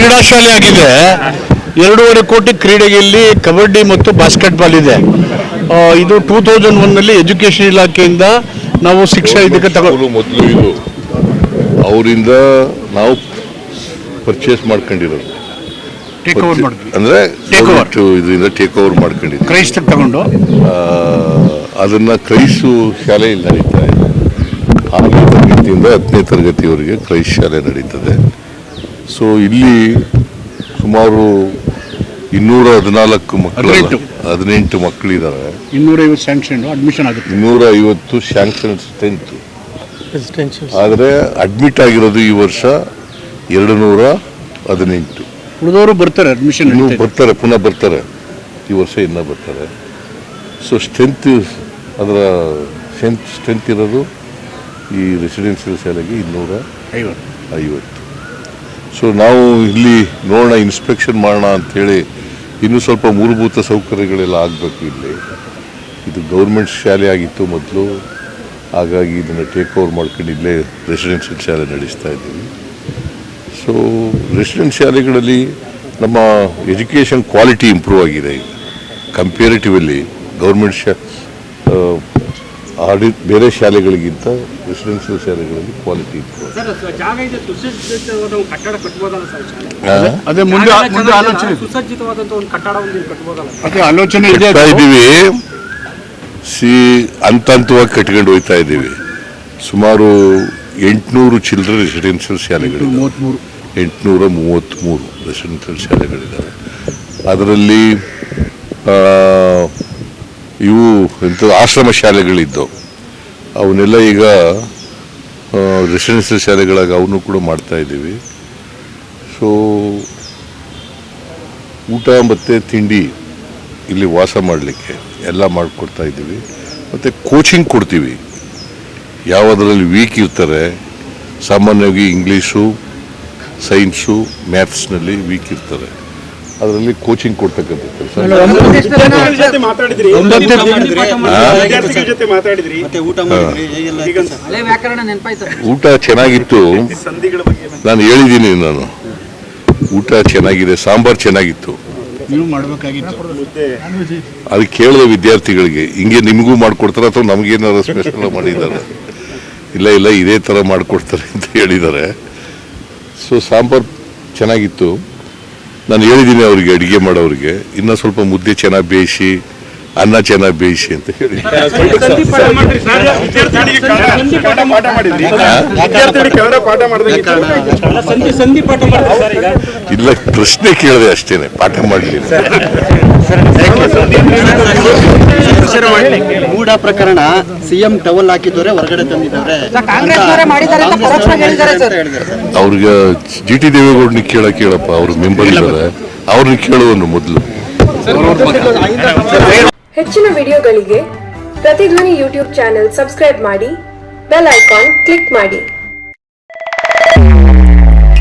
ಕ್ರೀಡಾ ಶಾಲೆ ಆಗಿದೆ. ಎರಡೂವರೆ ಕೋಟಿ ಕ್ರೀಡೆಯಲ್ಲಿ ಕಬಡ್ಡಿ ಮತ್ತು ಬಾಸ್ಕೆಟ್ಬಾಲ್ ಇದೆ. ಇದು ಟೂ ತೌಸಂಡ್ ಒನ್ನಲ್ಲಿ ಎಜುಕೇಷನ್ ಇಲಾಖೆಯಿಂದ ನಾವು ಶಿಕ್ಷಣ ಇದಕ್ಕೆ ತಗೊಂಡು ಮೊದಲು ಇದು ಅವರಿಂದ ನಾವು ಪರ್ಚೇಸ್ ಮಾಡ್ಕೊಂಡಿರೋದು. ಟೇಕ್ ಓವರ್ ಮಾಡಿದ್ವಿ. ಅಂದ್ರೆ ಟೇಕ್ ಓವರ್ ಇದರಿಂದ ಟೇಕ್ ಓವರ್ ಮಾಡ್ಕೊಂಡಿದ್ವಿ. ಕ್ರೈಸ್ತಕ್ಕೆ ತಗೊಂಡು? ಅದನ್ನು ಕ್ರೈಸ್ತು ಶಾಲೆಯಲ್ಲಿ ನಡೀತಾ ಇದೆ. ಆರನೇ ತರಗತಿಯಿಂದ ಹತ್ತನೇ ತರಗತಿವರೆಗೆ ಕ್ರೈಸ್ ಶಾಲೆ ನಡೀತದೆ. ಸೊ ಇಲ್ಲಿ ಸುಮಾರು ಇನ್ನೂರ ಹದಿನಾಲ್ಕು ಮಕ್ಕಳು ಹದಿನೆಂಟು. ಹದಿನೆಂಟು ಮಕ್ಕಳಿದ್ದಾರೆ. ಇನ್ನೂರೈವತ್ತು ಸ್ಯಾಂಕ್ಷನ್ ಅಡ್ಮಿಷನ್ ಆಗುತ್ತೆ. ಇನ್ನೂರ ಐವತ್ತು ಸ್ಯಾಂಕ್ಷನ್ ಸ್ಟ್ರೆಂತ್ ಆದರೆ ಅಡ್ಮಿಟ್ ಆಗಿರೋದು ಈ ವರ್ಷ ಎರಡು ನೂರ ಹದಿನೆಂಟು ಉಳಿದವರು ಬರ್ತಾರೆ ಅಡ್ಮಿಷನ್ ಇನ್ನೂ ಬರ್ತಾರೆ ಪುನಃ ಬರ್ತಾರೆ. ಈ ವರ್ಷ ಇನ್ನೂ ಬರ್ತಾರೆ. ಸೊ ಸ್ಟ್ರೆಂತ್ ಅದರ ಸ್ಟ್ರೆಂತ್ ಸ್ಟ್ರೆಂತ್ ಇರೋದು ಈ ರೆಸಿಡೆನ್ಷಿಯಲ್ ಶಾಲೆಗೆ ಇನ್ನೂರ ಐವತ್ತು ಐವತ್ತು ಸೊ ನಾವು ಇಲ್ಲಿ ನೋಡೋಣ ಇನ್ಸ್ಪೆಕ್ಷನ್ ಮಾಡೋಣ ಅಂಥೇಳಿ ಇನ್ನೂ ಸ್ವಲ್ಪ ಮೂಲಭೂತ ಸೌಕರ್ಯಗಳೆಲ್ಲ ಆಗಬೇಕು ಇಲ್ಲಿ. ಇದು ಗೌರ್ಮೆಂಟ್ ಶಾಲೆ ಆಗಿತ್ತು ಮೊದಲು. ಹಾಗಾಗಿ ಇದನ್ನು ಟೇಕ್ ಓವರ್ ಮಾಡ್ಕೊಂಡು ಇಲ್ಲೇ ರೆಸಿಡೆನ್ಷಿಯಲ್ ಶಾಲೆ ನಡೆಸ್ತಾ ಇದ್ದೀವಿ. ಸೊ ರೆಸಿಡೆನ್ಸ್ ಶಾಲೆಗಳಲ್ಲಿ ನಮ್ಮ ಎಜುಕೇಷನ್ ಕ್ವಾಲಿಟಿ ಇಂಪ್ರೂವ್ ಆಗಿದೆ. ಈಗ ಕಂಪೇರಿಟಿವ್ಲಿ ಗೌರ್ಮೆಂಟ್ ಶಾ ಆಡಿ ಬೇರೆ ಶಾಲೆಗಳಿಗಿಂತ ರೆಸಿಡೆನ್ಷಿಯಲ್ ಶಾಲೆಗಳಲ್ಲಿ ಕ್ವಾಲಿಟಿ ಇತ್ತು. ಸರ್ ಜಾಗ ಇದೆ ಸುಸಜ್ಜಿತವಾದ ಒಂದು ಕಟ್ಟಡ ಕಟ್ಬೋದಲ್ಲ ಸರ್ ಶಾಲೆ? ಅದೇ ಮುಂದೆ ಜಾಗ ಮುಂದೆ ಆಲೋಚನೆ. ಇದ್ದೀವಿ. ಸಿ ಹಂತ ಹಂತವಾಗಿ ಕಟ್ಕೊಂಡು ಹೋಗ್ತಾ ಇದ್ದೀವಿ. ಸುಮಾರು ಎಂಟುನೂರು ಚಿಲ್ಡ್ರನ್ ರೆಸಿಡೆನ್ಷಿಯಲ್ ಶಾಲೆಗಳು ಮೂವತ್ಮೂರು ಎಂಟುನೂರ ಮೂವತ್ತ್ಮೂರು ರೆಸಿಡೆನ್ಷಿಯಲ್ ಶಾಲೆಗಳಿದ್ದಾವೆ ಅದರಲ್ಲಿ ಆ, ಇವು ಎಂಥ ಆಶ್ರಮ ಶಾಲೆಗಳಿದ್ದವು ಅವನ್ನೆಲ್ಲ ಈಗ ರೆಸಿಡೆನ್ಸಿಯಲ್ ಶಾಲೆಗಳಾಗಿ ಅವನು ಕೂಡ ಮಾಡ್ತಾ ಇದ್ದೀವಿ. ಸೊ ಊಟ ಮತ್ತು ತಿಂಡಿ ಇಲ್ಲಿ ವಾಸ ಮಾಡಲಿಕ್ಕೆ ಎಲ್ಲ ಮಾಡಿಕೊಡ್ತಾ ಇದ್ದೀವಿ. ಮತ್ತು ಕೋಚಿಂಗ್ ಕೊಡ್ತೀವಿ. ಯಾವುದರಲ್ಲಿ ವೀಕ್ ಇರ್ತಾರೆ, ಸಾಮಾನ್ಯವಾಗಿ ಇಂಗ್ಲೀಷು ಸೈನ್ಸು ಮ್ಯಾಥ್ಸ್ನಲ್ಲಿ ವೀಕ್ ಇರ್ತಾರೆ. ಅದರಲ್ಲಿ ಕೋಚಿಂಗ್ ಕೊಡ್ತಕ್ಕಂಥ ಕೆಲಸ ಊಟ ಚೆನ್ನಾಗಿತ್ತು. ನಾನು ಹೇಳಿದ್ದೀನಿ ನಾನು. ಊಟ ಚೆನ್ನಾಗಿದೆ ಸಾಂಬಾರ್ ಚೆನ್ನಾಗಿತ್ತು. ಅದು ಕೇಳಿದ ವಿದ್ಯಾರ್ಥಿಗಳಿಗೆ. ಹಿಂಗೆ ನಿಮಗೂ ಮಾಡಿಕೊಡ್ತಾರೆ ಅಥವಾ ನಮಗೇನಾದ್ರು ಸ್ಪೆಷಲ್ ಮಾಡಿದ್ದಾರೆ? ಇಲ್ಲ ಇಲ್ಲ ಇದೇ ಥರ ಮಾಡಿಕೊಡ್ತಾರೆ ಅಂತ ಹೇಳಿದ್ದಾರೆ. ಸೊ ಸಾಂಬಾರ್ ಚೆನ್ನಾಗಿತ್ತು. ನಾನು ಹೇಳಿದ್ದೀನಿ ಅವರಿಗೆ ಅಡುಗೆ ಮಾಡೋರಿಗೆ ಇನ್ನೂ ಸ್ವಲ್ಪ ಮುದ್ದೆ ಚೆನ್ನಾಗಿ ಬೇಯಿಸಿ ಅನ್ನ ಚೆನ್ನಾಗಿ ಬೇಯಿಸಿ ಅಂತ ಹೇಳಿ ಇಲ್ಲ ಪ್ರಶ್ನೆ ಕೇಳಿದೆ ಅಷ್ಟೇನೆ ಪಾಠ ಮಾಡಲಿಲ್ಲ ಮೂಡ ಪ್ರಕರಣ ಸಿಎಂ ಟವಲ್ ಹಾಕಿದವರೇ ಹೊರಗಡೆ ತಂದಿದ್ದಾರೆ. ಅವ್ರಿಗೆ ಜಿ ಟಿ ದೇವೇಗೌಡನ ಕೇಳ ಕೇಳಪ್ಪ ಅವ್ರ ಮೆಂಬರ್ ಇದ್ದಾರೆ ಅವ್ರನ್ನ ಕೇಳುವನು ಮೊದಲು. ಹೆಚ್ಚಿನ ವಿಡಿಯೋಗಳಿಗೆ ಪ್ರತಿಧ್ವನಿ ಯೂಟ್ಯೂಬ್ ಚಾನೆಲ್ ಸಬ್ಸ್ಕ್ರೈಬ್ ಮಾಡಿ ಬೆಲ್ ಐಕಾನ್ ಕ್ಲಿಕ್ ಮಾಡಿ.